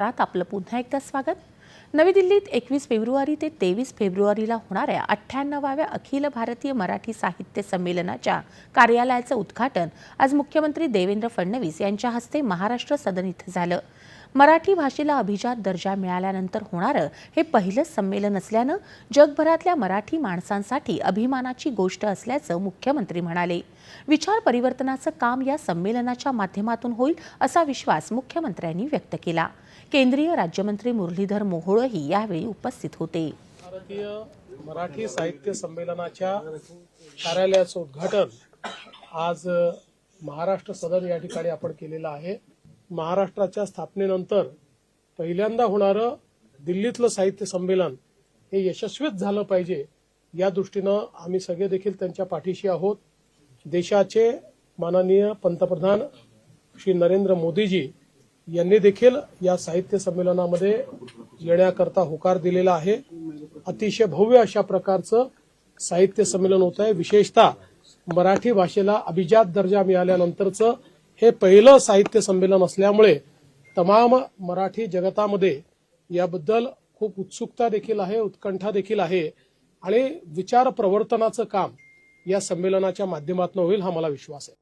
रात आपलं पुन्हा एकदा स्वागत. नवी दिल्लीत एकवीस फेब्रुवारी ते तेवीस फेब्रुवारीला होणाऱ्या अठ्ठ्याण्णवाव्या अखिल भारतीय मराठी साहित्य संमेलनाच्या कार्यालयाचं उद्घाटन आज मुख्यमंत्री देवेंद्र फडणवीस यांच्या हस्ते महाराष्ट्र सदन इथं झालं. मराठी भाषेला अभिजात दर्जा मिळाल्यानंतर होणारं हे पहिलंच संमेलन असल्यानं जगभरातल्या मराठी माणसांसाठी अभिमानाची गोष्ट असल्याचं मुख्यमंत्री म्हणाले. विचार परिवर्तनाचं काम या संमेलनाच्या माध्यमातून होईल असा विश्वास मुख्यमंत्र्यांनी व्यक्त केला. केंद्रीय राज्यमंत्री मुरलीधर मोहोळ मोहोळही यावेळी उपस्थित होते. भारतीय मराठी साहित्य संमेलनाच्या कार्यालयाचं उद्घाटन आज महाराष्ट्र सदन या ठिकाणी आपण केलेलं आहे. महाराष्ट्राच्या स्थापनेनंतर पहिल्यांदा होणारं दिल्लीतलं साहित्य संमेलन हे यशस्वीच झालं पाहिजे या दृष्टीनं आम्ही सगळे देखील त्यांच्या पाठीशी आहोत. देशाचे माननीय पंतप्रधान श्री नरेंद्र मोदीजी यांनी देखील या साहित्य संमेलनामध्ये येण्याकरता होकार दिलेला आहे. अतिशय भव्य अशा प्रकारचं साहित्य संमेलन होत आहे. विशेषतः मराठी भाषेला अभिजात दर्जा मिळाल्यानंतरचं हे पहिलं साहित्य संमेलन असल्यामुळे तमाम मराठी जगतामध्ये याबद्दल खूप उत्सुकता देखील आहे उत्कंठा देखील आहे आणि विचार प्रवर्तनाचं काम या संमेलनाच्या माध्यमातून होईल हा मला विश्वास आहे.